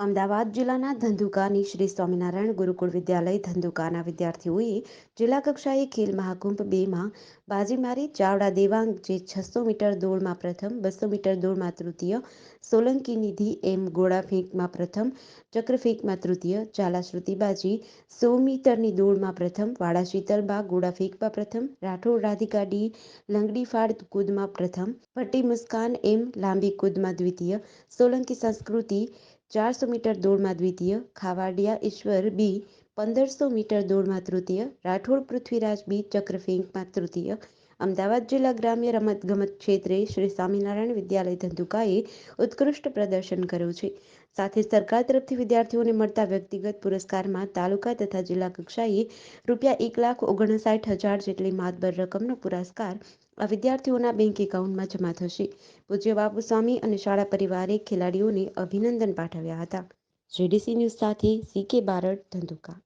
અમદાવાદ જિલ્લાના ધંધુકાની શ્રી સ્વામિનારાયણ ગુરુકુળ વિદ્યાલય ધંધુકાના વિદ્યાર્થીઓએ જિલ્લા કક્ષાએ ખેલ મહાકુંભ બેમાં બાજી મારી ચાવડા દેવાંગ, જે છસો મીટર દોડમાં પ્રથમ, બસો મીટર દોડમાં તૃતીય, સોલંકી નિધિ એમ ગોળા ફેંકમાં પ્રથમ ચક્રફેંકમાં તૃતીય, ચાલાશ્રુતિ બાજી સો મીટરની દોડમાં પ્રથમ, વાડા શીતલબા ગોળાફેંકમાં પ્રથમ, રાઠોડ રાધિકા ડી લંગડી ફાળ કૂદમાં પ્રથમ, ભટ્ટી મુસ્કાન એમ લાંબી કૂદમાં દ્વિતીય, સોલંકી સંસ્કૃતિ ચારસો મીટર દોડમાં દ્વિતીય, ખાવાડિયા, ઈશ્વર, બી, પંદરસો મીટર દોડમાં તૃતીય, રાઠોડ પૃથ્વીરાજ, બી, ચક્રફેંકમાં તૃતીય અમદાવાદ જિલ્લા ગ્રામ્ય રમતગમત ક્ષેત્રે શ્રી સ્વામિનારાયણ વિદ્યાલય ધંધુકાએ ઉત્કૃષ્ટ પ્રદર્શન કર્યું છે. સાથે સરકાર તરફથી વિદ્યાર્થીઓને મળતા વ્યક્તિગત પુરસ્કારમાં તાલુકા તથા જિલ્લા કક્ષાએ રૂપિયા એક લાખ ઓગણસાઠ હજાર જેટલી માતબર રકમનો પુરસ્કાર આ વિદ્યાર્થીઓના બેંક એકાઉન્ટમાં જમા થશે. પૂજ્ય બાપુ સ્વામી અને શાળા પરિવારે ખેલાડીઓને અભિનંદન પાઠવ્યા હતા. જેડીસી ન્યૂઝ સાથે સી કે બારડ ધંધુકા.